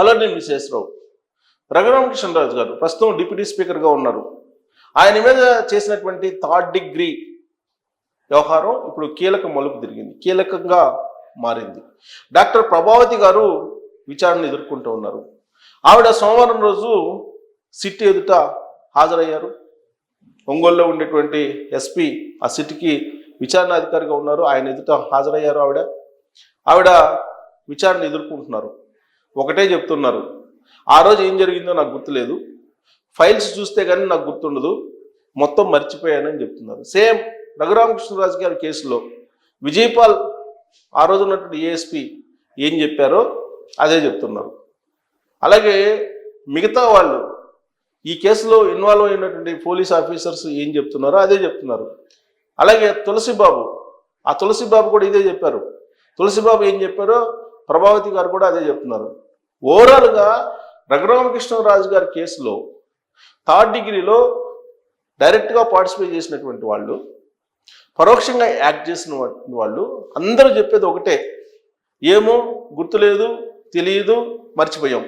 Hello నేను విశేషరావు రఘురామకృష్ణరాజు గారు ప్రస్తుతం డిప్యూటీ స్పీకర్గా ఉన్నారు. ఆయన మీద చేసినటువంటి థర్డ్ డిగ్రీ వ్యవహారం ఇప్పుడు కీలక మలుపు తిరిగింది కీలకంగా మారింది. డాక్టర్ ప్రభావతి గారు విచారణ ఎదుర్కొంటూ ఉన్నారు. ఆవిడ సోమవారం రోజు సిట్ ఎదుట హాజరయ్యారు. ఒంగోలులో ఉండేటువంటి ఎస్పీ ఆ సిట్కి విచారణ అధికారిగా ఉన్నారు. ఆయన ఎదుట హాజరయ్యారు ఆవిడ. ఆవిడ విచారణ ఎదుర్కొంటున్నారు. ఒకటే చెప్తున్నారు. ఆ రోజు ఏం జరిగిందో నాకు గుర్తులేదు. ఫైల్స్ చూస్తే కానీ నాకు గుర్తుండదు. మొత్తం మర్చిపోయానని చెప్తున్నారు. సేమ్ రఘురామకృష్ణరాజు గారి కేసులో విజయపాల్ ఆ రోజు ఉన్నటువంటి ఏఎస్పి ఏం చెప్పారో అదే చెప్తున్నారు. అలాగే మిగతా వాళ్ళు ఈ కేసులో ఇన్వాల్వ్ అయినటువంటి పోలీస్ ఆఫీసర్స్ ఏం చెప్తున్నారో అదే చెప్తున్నారు. అలాగే తులసిబాబు ఆ తులసిబాబు కూడా ఇదే చెప్పారు. తులసిబాబు ఏం చెప్పారో ప్రభావతి గారు కూడా అదే చెప్తున్నారు. ఓవరాల్గా రఘురామకృష్ణరాజు గారి కేసులో థర్డ్ డిగ్రీలో డైరెక్ట్గా పార్టిసిపేట్ చేసినటువంటి వాళ్ళు పరోక్షంగా యాక్ట్ చేసిన వాళ్ళు అందరూ చెప్పేది ఒకటే. ఏమో గుర్తులేదు తెలియదు మర్చిపోయాం.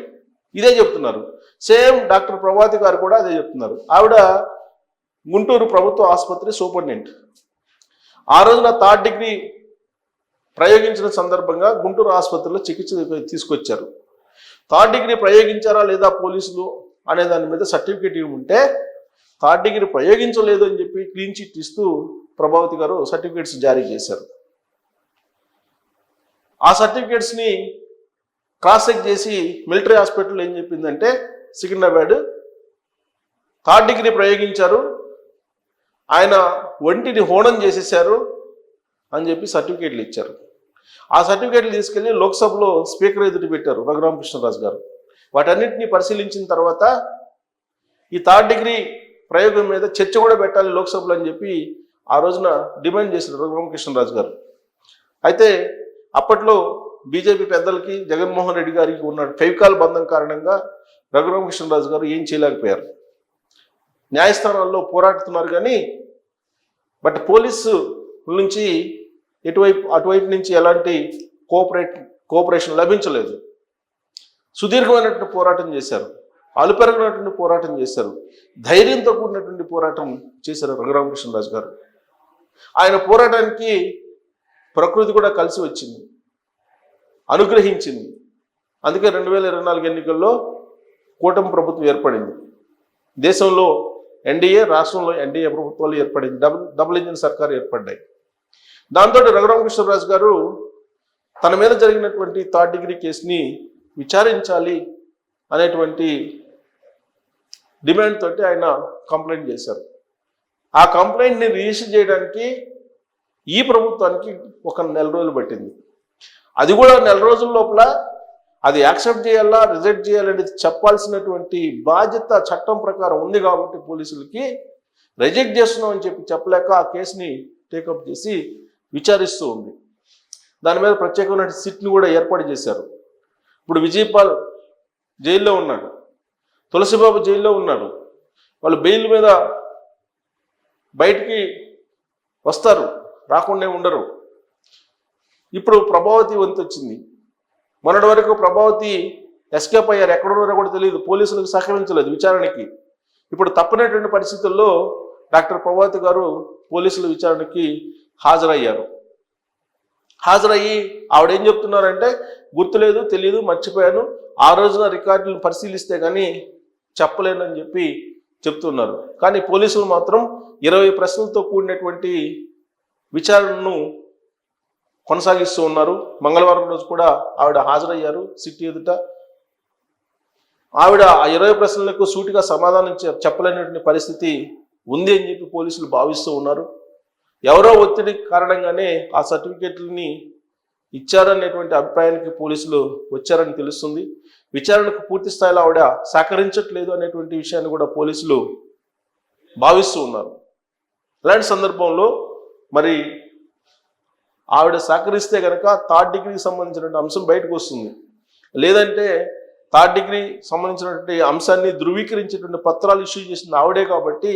ఇదే చెప్తున్నారు. సేమ్ డాక్టర్ ప్రభాతి గారు కూడా అదే చెప్తున్నారు. ఆవిడ గుంటూరు ప్రభుత్వ ఆసుపత్రి సూపరింటెండెంట్. ఆ రోజున థర్డ్ డిగ్రీ ప్రయోగించిన సందర్భంగా గుంటూరు ఆసుపత్రిలో చికిత్స తీసుకొచ్చారు. థర్డ్ డిగ్రీ ప్రయోగించారా లేదా పోలీసులు అనే దాని మీద సర్టిఫికేట్ ఇవి ఉంటే థర్డ్ డిగ్రీ ప్రయోగించలేదు అని చెప్పి క్లీన్ చిట్ ఇస్తూ ప్రభావతి గారు సర్టిఫికేట్స్ జారీ చేశారు. ఆ సర్టిఫికేట్స్ని క్రాస్ చెక్ చేసి మిలిటరీ హాస్పిటల్ ఏం చెప్పిందంటే సికింద్రాబాద్ థర్డ్ డిగ్రీ ప్రయోగించారు ఆయన ఒంటిని హోనం చేసేసారు అని చెప్పి సర్టిఫికేట్లు ఇచ్చారు. ఆ సర్టిఫికేట్లు తీసుకెళ్ళి లోక్సభలో స్పీకర్ ఎదుటి పెట్టారు రఘురామకృష్ణరాజు గారు. వాటన్నింటినీ పరిశీలించిన తర్వాత ఈ థర్డ్ డిగ్రీ ప్రయోగం మీద చర్చ కూడా పెట్టాలి లోక్సభలో అని చెప్పి ఆ రోజున డిమాండ్ చేశారు రఘురామకృష్ణరాజు గారు. అయితే అప్పట్లో బీజేపీ పెద్దలకి జగన్మోహన్ రెడ్డి గారికి ఉన్న ఫెవికాల్ బంధం కారణంగా రఘురామకృష్ణరాజు గారు ఏం చేయలేకపోయారు. న్యాయస్థానాల్లో పోరాడుతున్నారు కానీ బట్ పోలీసు నుంచి ఇటువైపు అటువైపు నుంచి ఎలాంటి కోఆపరేట్ కోఆపరేషన్ లభించలేదు. సుదీర్ఘమైనటువంటి పోరాటం చేశారు. అలుపెరగినటువంటి పోరాటం చేశారు. ధైర్యంతో కూడినటువంటి పోరాటం చేశారు రఘురామకృష్ణరాజు గారు. ఆయన పోరాటానికి ప్రకృతి కూడా కలిసి వచ్చింది. అనుగ్రహించింది. అందుకే రెండు వేల ఇరవై నాలుగు ఎన్నికల్లో కూటమి ప్రభుత్వం ఏర్పడింది. దేశంలో ఎన్డీఏ రాష్ట్రంలో ఎన్డీఏ ప్రభుత్వాలు ఏర్పడింది. డబుల్ డబుల్ ఇంజిన్ సర్కారు ఏర్పడ్డాయి. దాంతో రఘురామకృష్ణరాజు గారు తన మీద జరిగినటువంటి థర్డ్ డిగ్రీ కేసుని విచారించాలి అనేటువంటి డిమాండ్ తోటి ఆయన కంప్లైంట్ చేశారు. ఆ కంప్లైంట్ని రిజిస్టర్ చేయడానికి ఈ ప్రభుత్వానికి ఒక నెల రోజులు పట్టింది. అది కూడా నెల రోజుల లోపల అది యాక్సెప్ట్ చేయాలా రిజెక్ట్ చేయాలనేది చెప్పాల్సినటువంటి బాధ్యత చట్టం ప్రకారం ఉంది కాబట్టి పోలీసులకి రిజెక్ట్ చేస్తున్నాం అని చెప్పి చెప్పలేక ఆ కేసుని టేకప్ చేసి విచారిస్తూ ఉంది. దాని మీద ప్రత్యేకమైన సిట్ని కూడా ఏర్పాటు చేశారు. ఇప్పుడు విజయపాల్ జైల్లో ఉన్నాడు. తులసిబాబు జైల్లో ఉన్నాడు. వాళ్ళు బెయిల్ మీద బయటికి వస్తారు రాకుండా ఉండరు. ఇప్పుడు ప్రభావతి వంతు వచ్చింది. మొన్నటి వరకు ప్రభావతి ఎస్కేప్ అయ్యారు. ఎక్కడ ఉన్నారో కూడా తెలియదు. పోలీసులకు సహకరించలేదు విచారణకి. ఇప్పుడు తప్పనటువంటి పరిస్థితుల్లో డాక్టర్ ప్రభావతి గారు పోలీసుల విచారణకి హాజరయ్యారు. హాజరయ్యి ఆవిడ ఏం చెప్తున్నారంటే గుర్తులేదు తెలియదు మర్చిపోయాను. ఆ రోజున రికార్డులు పరిశీలిస్తే కానీ చెప్పలేనని చెప్పి చెప్తున్నారు. కానీ పోలీసులు మాత్రం ఇరవై ప్రశ్నలతో కూడినటువంటి విచారణను కొనసాగిస్తూ ఉన్నారు. మంగళవారం రోజు కూడా ఆవిడ హాజరయ్యారు సిటీ ఎదుట. ఆవిడ ఆ ఇరవై ప్రశ్నలకు సూటిగా సమాధానం చెప్పలేనటువంటి పరిస్థితి ఉంది అని చెప్పి పోలీసులు భావిస్తూ ఉన్నారు. ఎవరో ఒత్తిడి కారణంగానే ఆ సర్టిఫికేట్లని ఇచ్చారనేటువంటి అభిప్రాయానికి పోలీసులు వచ్చారని తెలుస్తుంది. విచారణకు పూర్తి స్థాయిలో ఆవిడ సహకరించట్లేదు అనేటువంటి విషయాన్ని కూడా పోలీసులు భావిస్తూ ఉన్నారు. అలాంటి సందర్భంలో మరి ఆవిడ సహకరిస్తే కనుక థర్డ్ డిగ్రీకి సంబంధించినటువంటి అంశం బయటకు వస్తుంది. లేదంటే థర్డ్ డిగ్రీ సంబంధించినటువంటి అంశాన్ని ధృవీకరించేటువంటి పత్రాలు ఇష్యూ చేసింది ఆవిడే కాబట్టి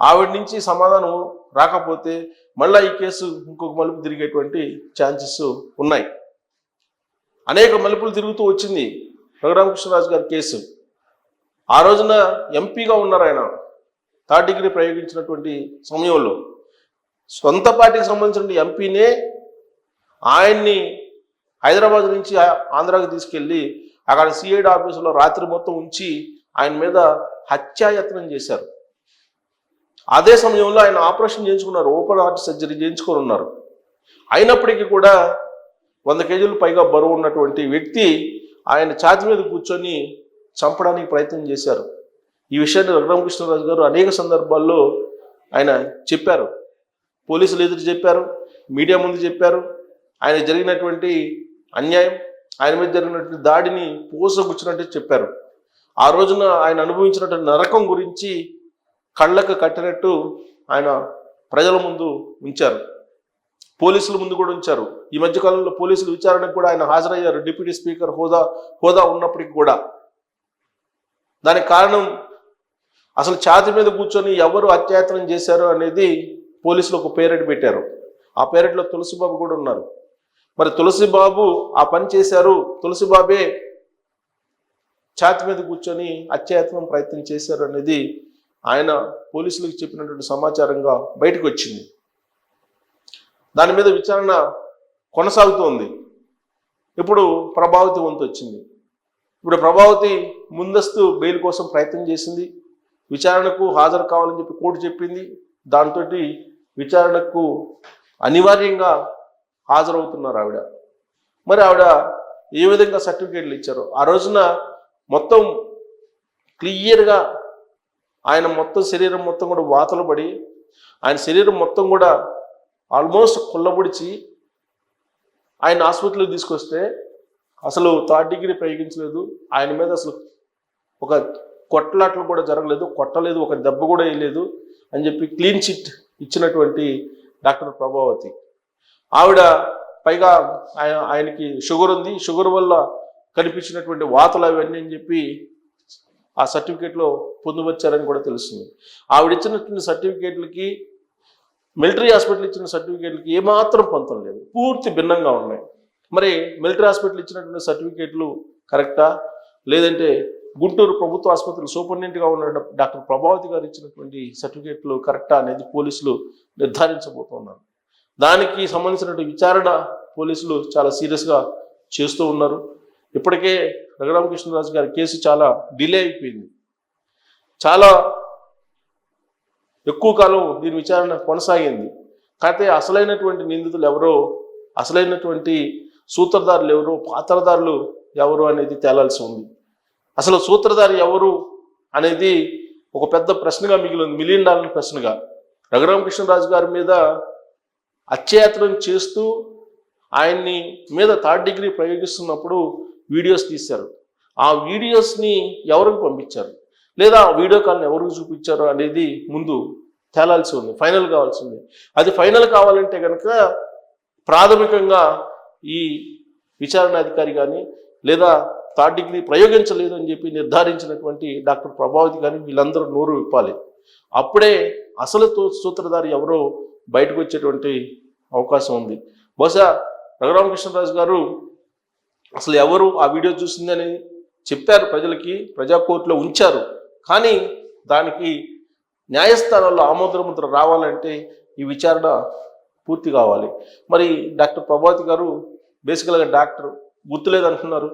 ఆవిడ నుంచి సమాధానం రాకపోతే మళ్ళీ ఈ కేసు ఇంకొక మలుపు తిరిగేటువంటి ఛాన్సెస్ ఉన్నాయి. అనేక మలుపులు తిరుగుతూ వచ్చింది రఘురామకృష్ణరాజు గారి కేసు. ఆ రోజున ఎంపీగా ఉన్నారు ఆయన. థర్డ్ డిగ్రీ ప్రయోగించినటువంటి సమయంలో. సొంత పార్టీకి సంబంధించిన ఎంపీనే ఆయన్ని హైదరాబాద్ నుంచి ఆంధ్రాకి తీసుకెళ్ళి అక్కడ సిఐడి ఆఫీసులో రాత్రి మొత్తం ఉంచి ఆయన మీద హత్యాయత్నం చేశారు. అదే సమయంలో ఆయన ఆపరేషన్ చేయించుకున్నారు. ఓపెన్ హార్ట్ సర్జరీ చేయించుకొని ఉన్నారు. అయినప్పటికీ కూడా వంద కేజీలు పైగా బరువు ఉన్నటువంటి వ్యక్తి ఆయన ఛాతి మీద కూర్చొని చంపడానికి ప్రయత్నం చేశారు. ఈ విషయాన్ని రఘురామకృష్ణరాజు గారు అనేక సందర్భాల్లో ఆయన చెప్పారు. పోలీసులు ఎదురు చెప్పారు. మీడియా ముందు చెప్పారు. ఆయన జరిగినటువంటి అన్యాయం ఆయన మీద జరిగినటువంటి దాడిని పూసగుచ్చినట్టు చెప్పారు. ఆ రోజున ఆయన అనుభవించినటువంటి నరకం గురించి కళ్ళకు కట్టినట్టు ఆయన ప్రజల ముందు ఉంచారు. పోలీసుల ముందు కూడా ఉంచారు. ఈ మధ్య కాలంలో పోలీసులు విచారణకు కూడా ఆయన హాజరయ్యారు. డిప్యూటీ స్పీకర్ హోదా హోదా ఉన్నప్పటికీ కూడా. దానికి కారణం అసలు ఛాతి మీద కూర్చొని ఎవరు అత్యాచారం చేశారు అనేది పోలీసులు ఒక పేరెట్ పెట్టారు. ఆ పేరెట్లో తులసిబాబు కూడా ఉన్నారు. మరి తులసిబాబు ఆ పని చేశారు. తులసిబాబే ఛాతి మీద కూర్చొని అత్యాచారం ప్రయత్నం చేశారు అనేది ఆయన పోలీసులకు చెప్పినటువంటి సమాచారంగా బయటకు వచ్చింది దాని మీద విచారణ కొనసాగుతోంది. ఇప్పుడు ప్రభావతి వంతు వచ్చింది ఇప్పుడు ప్రభావతి ముందస్తు బెయిల్ కోసం ప్రయత్నం చేసింది. విచారణకు హాజరు కావాలని చెప్పి కోర్టు చెప్పింది. దాంతో విచారణకు అనివార్యంగా హాజరవుతున్నారు ఆవిడ. మరి ఆవిడ ఏ విధంగా సర్టిఫికేట్లు ఇచ్చారు? ఆ రోజున మొత్తం క్లియర్గా ఆయన మొత్తం శరీరం మొత్తం కూడా వాతలు పడి ఆయన శరీరం మొత్తం కూడా ఆల్మోస్ట్ కుళ్ళబుడిచి ఆయన హాస్పిటల్కి తీసుకొస్తే అసలు థర్డ్ డిగ్రీ ప్రయోగించలేదు. ఆయన మీద అసలు ఒక కొట్టలాట్లు కూడా జరగలేదు. కొట్టలేదు. ఒక దెబ్బ కూడా వేయలేదు అని చెప్పి క్లీన్ చిట్ ఇచ్చినటువంటి డాక్టర్ ప్రభావతి. ఆవిడ పైగా ఆయన ఆయనకి షుగర్ ఉంది. షుగర్ వల్ల కనిపించినటువంటి వాతలు అవన్నీ అని చెప్పి ఆ సర్టిఫికేట్లో పొందుపరిచారని కూడా తెలుస్తుంది. ఆవిడ ఇచ్చినటువంటి సర్టిఫికేట్లకి మిలిటరీ హాస్పిటల్ ఇచ్చిన సర్టిఫికేట్లకి ఏమాత్రం పొందడం లేదు. పూర్తి భిన్నంగా ఉన్నాయి. మరి మిలిటరీ హాస్పిటల్ ఇచ్చినటువంటి సర్టిఫికేట్లు కరెక్టా? లేదంటే గుంటూరు ప్రభుత్వ ఆసుపత్రి సూపరింటెండెంట్గా ఉన్న డాక్టర్ ప్రభావతి గారు ఇచ్చినటువంటి సర్టిఫికేట్లు కరెక్టా అనేది పోలీసులు నిర్ధారించబోతున్నారు. దానికి సంబంధించినటువంటి విచారణ పోలీసులు చాలా సీరియస్గా చేస్తూ ఉన్నారు. ఇప్పటికే రఘురామకృష్ణరాజు గారి కేసు చాలా డిలే అయిపోయింది. చాలా ఎక్కువ కాలం దీని విచారణ కొనసాగింది. కాకపోతే అసలైనటువంటి నిందితులు ఎవరో అసలైనటువంటి సూత్రధారులు ఎవరు పాత్రధారులు ఎవరు అనేది తేలాల్సి ఉంది. అసలు సూత్రధారి ఎవరు అనేది ఒక పెద్ద ప్రశ్నగా మిగిలింది మిలియన్ డాలర్ ప్రశ్నగా. రఘురామకృష్ణరాజు గారి మీద అత్యాయత్నం చేస్తూ ఆయన్ని మీద థర్డ్ డిగ్రీ ప్రయోగిస్తున్నప్పుడు వీడియోస్ తీశారు. ఆ వీడియోస్ని ఎవరికి పంపించారు? లేదా ఆ వీడియో కాల్ని ఎవరికి చూపించారు అనేది ముందు తేలాల్సి ఉంది ఫైనల్ కావాల్సి ఉంది. అది ఫైనల్ కావాలంటే కనుక ప్రాథమికంగా ఈ విచారణ అధికారి కానీ లేదా థర్డ్ డిగ్రీ ప్రయోగించలేదు అని చెప్పి నిర్ధారించినటువంటి డాక్టర్ ప్రభావతి కానీ వీళ్ళందరూ నోరు విప్పాలి. అప్పుడే అసలు తో- సూత్రధారి ఎవరో బయటకు వచ్చేటువంటి అవకాశం ఉంది. బహుశా రఘురామకృష్ణరాజు గారు అసలు ఎవరు ఆ వీడియో చూసిందని చెప్పారు ప్రజలకి ప్రజా కోర్టులో ఉంచారు. కానీ దానికి న్యాయస్థానాల్లో ఆమోదముద్ర రావాలంటే ఈ విచారణ పూర్తి కావాలి. మరి డాక్టర్ ప్రభాతి గారు బేసికల్గా డాక్టర్ గుర్తులేదు అంటున్నారు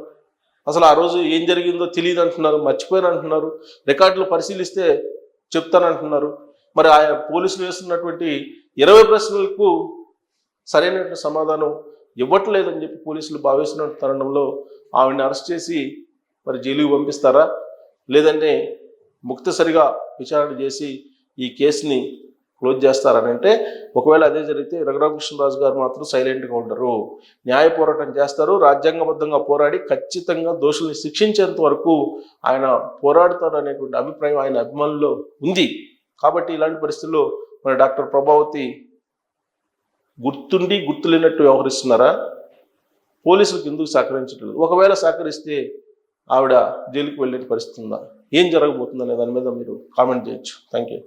అసలు ఆ రోజు ఏం జరిగిందో తెలియదు అంటున్నారు మర్చిపోయాను అంటున్నారు రికార్డులు పరిశీలిస్తే చెప్తానంటున్నారు. మరి ఆ పోలీసులు వేస్తున్నటువంటి ఇరవై ప్రశ్నలకు సరైనటువంటి సమాధానం ఇవ్వట్లేదని చెప్పి పోలీసులు భావిస్తున్న తరుణంలో ఆవిడని అరెస్ట్ చేసి మరి జైలుకి పంపిస్తారా? లేదంటే ముక్తసరిగా విచారణ చేసి ఈ కేసుని క్లోజ్ చేస్తారని అంటే ఒకవేళ అదే జరిగితే రఘురామకృష్ణరాజు గారు మాత్రం సైలెంట్గా ఉండరు. న్యాయ పోరాటం చేస్తారు. రాజ్యాంగబద్ధంగా పోరాడి ఖచ్చితంగా దోషుల్ని శిక్షించేంత వరకు ఆయన పోరాడతారు అనేటువంటి అభిప్రాయం ఆయన అభిమానుల్లో ఉంది. కాబట్టి ఇలాంటి పరిస్థితుల్లో మన డాక్టర్ ప్రభావతి గుర్తుండి గుర్తులేనట్టు వ్యవహరిస్తున్నారా? పోలీసులకు ఎందుకు సహకరించట్లేదు? ఒకవేళ సహకరిస్తే ఆవిడ జైలుకి వెళ్ళే పరిస్థితి ఉందా? ఏం జరగబోతుందనే దాని మీద మీరు కామెంట్ చేయొచ్చు. Thank you